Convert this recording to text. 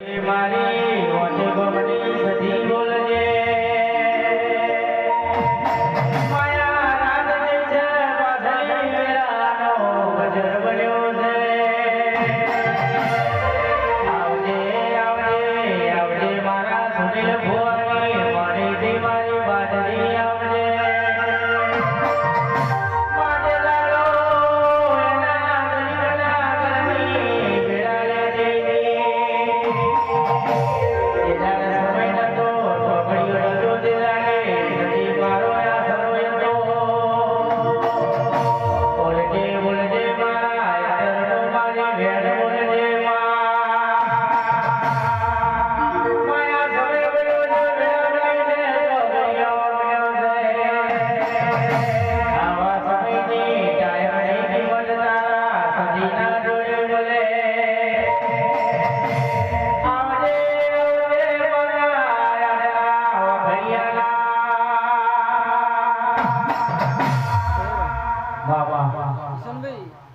મારી ઓઠે બમણી સધી બોલજે. માયા રાધને છે બન્યો છે. 哇哇哇！兄。